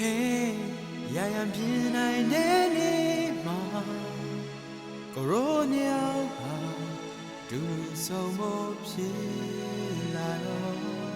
Hey ရရန်ပြင်းနိုင်တဲ့နေ့မှာကိုရိုနီယာဟာဒူဆုံးမဖြစ်လာတော့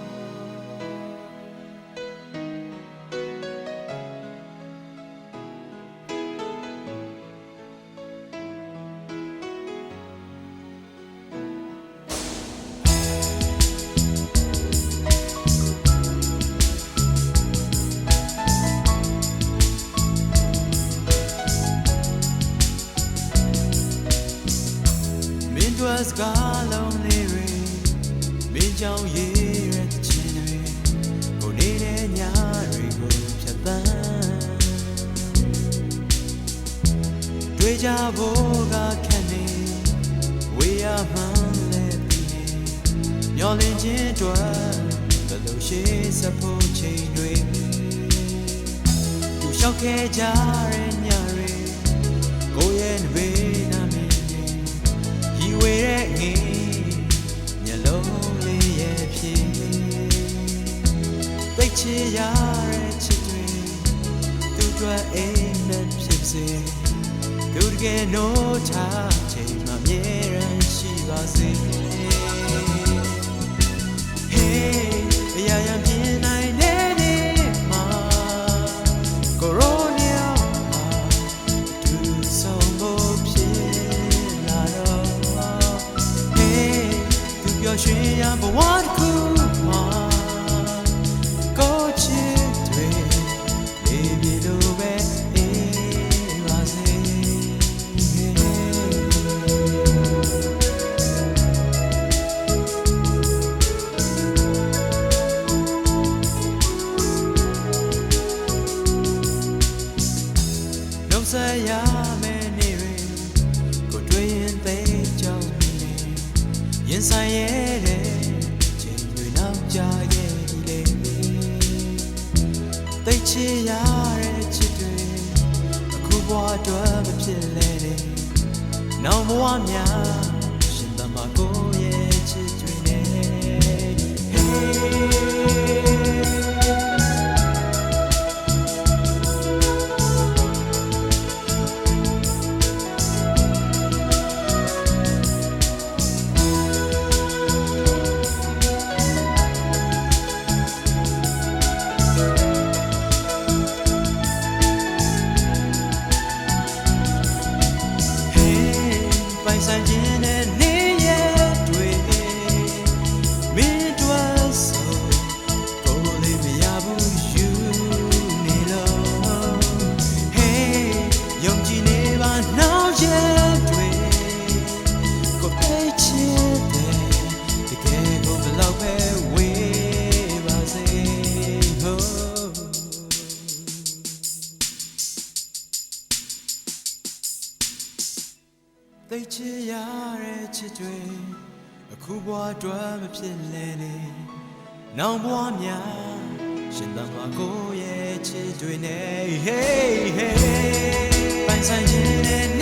မင်းတို့စကားလုံးလေးတွေမင်းကြောင့်ရေးရတဲ့ချင်းတွေကိုနေတဲ့ညတွေကိုဖြတ်သန်းတွေ့ကြဖို့ကခက်နေဝေးရမှန်းလဲပြီးနေမျောလင်းခြင်းအတွက်ဘယ်လိုရှိစဖို့ချိန်တွေသူလျှောက်ခဲ့ကြတဲ့ည ရတဲ့ချစ်တွေသူတို့အိမ်နဲ့ဖြစ်စေသူတကယ်နိုးချချိန်မှမြဲရန်ရှိပါစေ Hey အရာရန်ပြင်းနိုင်တဲ့နေ့မှာကိုရိုနီယာသူဆုံးဖို့ဖြစ်လာတော့ Hey သူပြောရွှင်ရဘဝတစ်ခု ဆက်ရမယ့်နေ့တွေကိုတွေ့ရင်သိကြောင်နေရင်ဆိုင်ရတဲ့ချိန်တွေနောက်ကြရဲ့ဒီလေသိချင်ရတဲ့ချစ်တွေအခုဘဝအတွက်မဖြစ်လဲတဲ့နောက်ဘဝများရှင်သမားကို ပို သိချင်ရတဲ့ချစ်တွေအခုဘဝအတွက်မဖြစ်လဲနေနောင်ဘဝများရှင်သမားကိုရဲ့ချစ်တွေနဲ့ hey hey ပိုင်ဆိုင်ခြင်းနဲ့